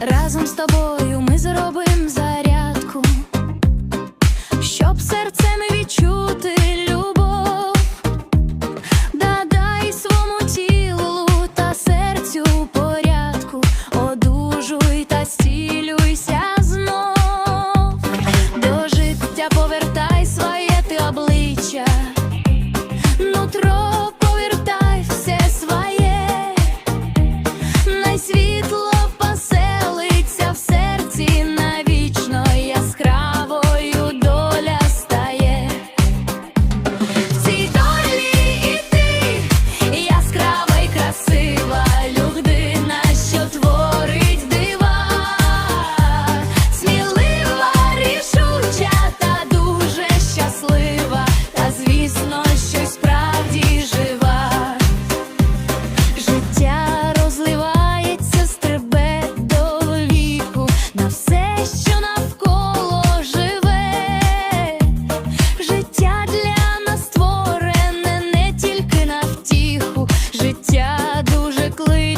Разом з тобою ми зробимо зарядку, щоб серцем відчути любов, дадай своєму тілу та серцю порядку, одужуй та стілюйся знов, до життя повертай своє ти обличчя.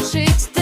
streets.